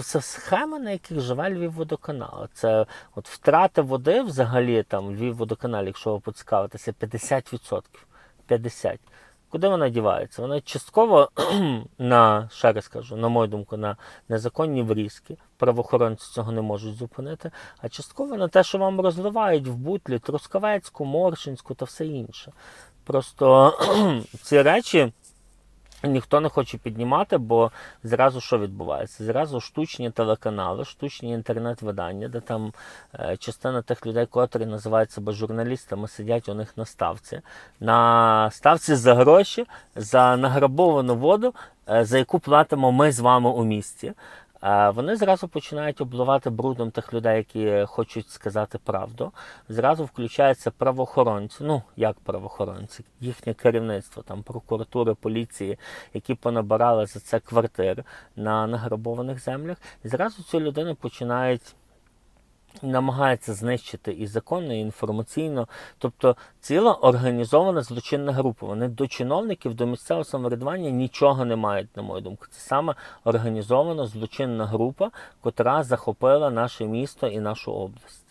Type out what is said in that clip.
Це схема, на яких живе Львівводоканал. Це от втрати води взагалі там Львівводоканал, якщо ви поцікавитеся, 50%. 50%. Куди вона дівається? Вона частково на, ще раз кажу, на мою думку, на незаконні врізки. Правоохоронці цього не можуть зупинити, а частково на те, що вам розливають в бутлі Трускавецьку, Моршинську та все інше. Просто ці речі ніхто не хоче піднімати, бо зразу що відбувається? Зразу штучні телеканали, штучні інтернет-видання, де там е, частина тих людей, котрі називають себе журналістами, сидять у них на ставці. На ставці за гроші, за награбовану воду, е, за яку платимо ми з вами у місті. Вони зразу починають обливати брудом тих людей, які хочуть сказати правду. Зразу включаються правоохоронці. Ну як правоохоронці, їхнє керівництво, там прокуратури, поліції, які понабирали за це квартир на награбованих землях. І зразу цю людину починають. Намагається знищити і законно, і інформаційно. Тобто ціла організована злочинна група. Вони до чиновників, до місцевого самоврядування нічого не мають, на мою думку. Це саме організована злочинна група, котра захопила наше місто і нашу область.